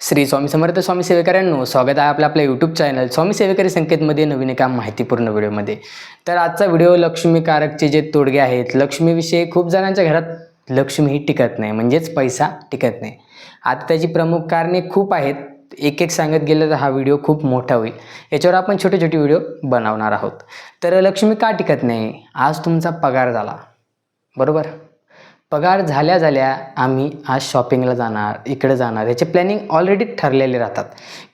श्री स्वामी समर्थ स्वामी सेवेकरांनो स्वागत आहे आपल्या आपल्या यूट्यूब चॅनल स्वामी सेवेकरी संकेतमध्ये नवीन एका माहितीपूर्ण व्हिडिओमध्ये. तर आजचा व्हिडिओ लक्ष्मीकारकचे जे तोडगे आहेत लक्ष्मीविषयी खूप जणांच्या घरात लक्ष्मी ही टिकत नाही म्हणजेच पैसा टिकत नाही. आता त्याची प्रमुख कारणे खूप आहेत एक एक सांगत गेलं तर हा व्हिडिओ खूप मोठा होईल. याच्यावर आपण छोटे छोटे व्हिडिओ बनवणार आहोत. तर लक्ष्मी का टिकत नाही? आज तुमचा पगार झाला. बरोबर? पगार झाल्या झाल्या आम्ही आज शॉपिंगला जाणार इकडे जाणार. ह्याचे प्लॅनिंग ऑलरेडी ठरलेले राहतात.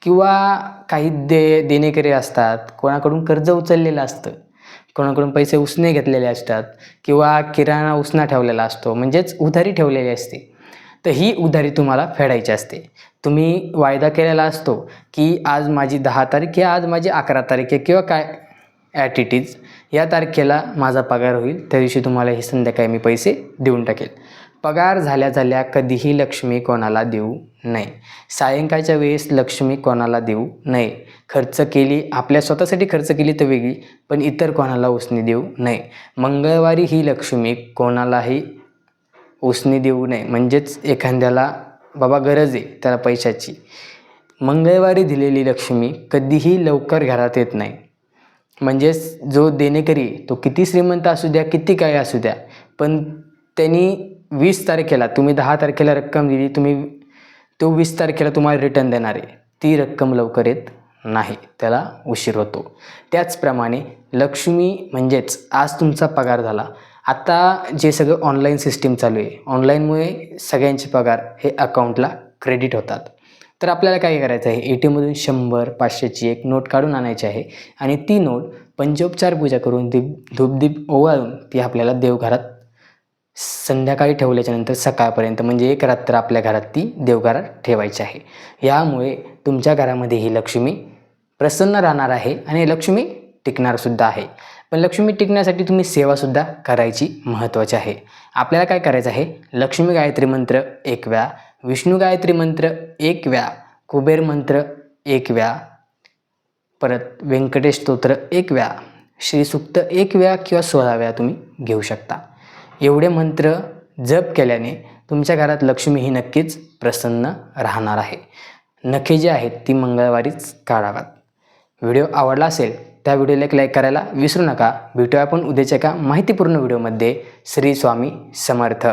किंवा काही दे देणेकरी असतात कोणाकडून कर्ज उचललेलं असतं कोणाकडून पैसे उसने घेतलेले असतात किंवा किराणा उसना ठेवलेला असतो म्हणजेच उधारी ठेवलेली असते. तर ही उधारी तुम्हाला फेडायची असते. तुम्ही वायदा केलेला असतो की आज माझी दहा तारीख आहे आज माझी अकरा तारीख आहे किंवा काय ॲट इट इज या तारखेला माझा पगार होईल. त्या दिवशी तुम्हाला हे संध्याकाळी मी पैसे देऊन टाकेल. पगार झाल्या झाल्या कधीही लक्ष्मी कोणाला देऊ नये. सायंकाळच्या वेळेस लक्ष्मी कोणाला देऊ नये. खर्च केली आपल्या स्वतःसाठी खर्च केली तर वेगळी पण इतर कोणाला उसने देऊ नये. मंगळवारी ही लक्ष्मी कोणालाही उसने देऊ नये. म्हणजेच एखाद्याला बाबा गरज आहे त्याला पैशाची. मंगळवारी दिलेली लक्ष्मी कधीही लवकर घरात येत नाही. म्हणजेच जो देणेकरी तो किती श्रीमंत असू द्या किती काय असू द्या पण त्यांनी वीस तारखेला तुम्ही दहा तारखेला रक्कम दिली तुम्ही तो वीस तारखेला तुम्हाला रिटर्न देणार आहे. ती रक्कम लवकर येत नाही त्याला उशीर होतो. त्याचप्रमाणे लक्ष्मी म्हणजेच आज तुमचा पगार झाला. आता जे सगळं ऑनलाईन सिस्टीम चालू आहे ऑनलाईनमुळे सगळ्यांचे पगार हे अकाउंटला क्रेडिट होतात. तर आपल्याला काय करायचं आहे? ए टी एममधून शंभर पाचशेची एक नोट काढून आणायची आहे आणि ती नोट पंचोपचार पूजा करून दीप धूपदीप ओवाळून ती आपल्याला देवघरात संध्याकाळी ठेवल्याच्यानंतर सकाळपर्यंत म्हणजे एक रात्र आपल्या घरात ती देवघरात ठेवायची आहे. यामुळे तुमच्या घरामध्ये ही लक्ष्मी प्रसन्न राहणार आहे आणि लक्ष्मी टिकणारसुद्धा आहे. पण लक्ष्मी टिकण्यासाठी तुम्ही सेवासुद्धा करायची महत्त्वाची आहे. आपल्याला काय करायचं आहे? लक्ष्मी गायत्री मंत्र एक व्या विष्णू गायत्री मंत्र एक व्या कुबेर मंत्र एक व्या परत व्यंकटेश स्तोत्र एक वेळा श्रीसुक्त एक व्या किंवा सोळा व्या तुम्ही घेऊ शकता. एवढे मंत्र जप केल्याने तुमच्या घरात लक्ष्मी ही नक्कीच प्रसन्न राहणार आहे. नखे जे आहेत ती मंगळवारीच काढावात व्हिडिओ आवडला असेल त्या व्हिडिओला एक लाईक करायला विसरू नका. भेटूया आपण उद्याच्या एका माहितीपूर्ण व्हिडिओमध्ये. श्री स्वामी समर्थ.